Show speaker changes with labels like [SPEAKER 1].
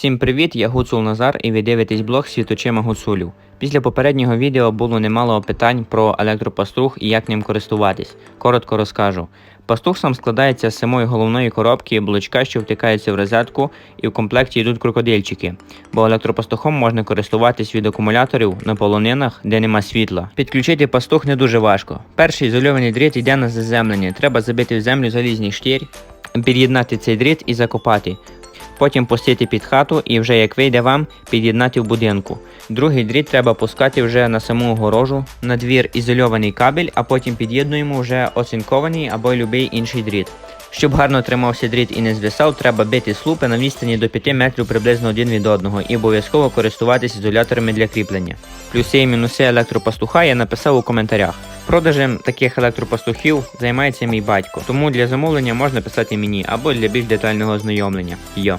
[SPEAKER 1] Всім привіт, я Гуцул Назар і ви дивитесь блог світочима гуцулів. Після попереднього відео було немало питань про електропастух і як ним користуватись. Коротко розкажу. Пастух сам складається з самої головної коробки, блочка, що втикається в розетку, і в комплекті йдуть крокодильчики. Бо електропастухом можна користуватись від акумуляторів на полонинах, де нема світла. Підключити пастух не дуже важко. Перший ізольований дріт йде на заземлення. Треба забити в землю залізний штір, під'єднати цей дріт і закопати. Потім пустити під хату і вже як вийде вам, під'єднати в будинку. Другий дріт треба пускати вже на саму огорожу, на двір ізольований кабель, а потім під'єднуємо вже оцинкований або будь-який інший дріт. Щоб гарно тримався дріт і не звисав, треба бити слупи на відстані до 5 метрів приблизно один від одного і обов'язково користуватися ізоляторами для кріплення. Плюси і мінуси електропастуха я написав у коментарях. Продажем таких електропастухів займається мій батько, тому для замовлення можна писати мені або для більш детального ознайомлення. Йо.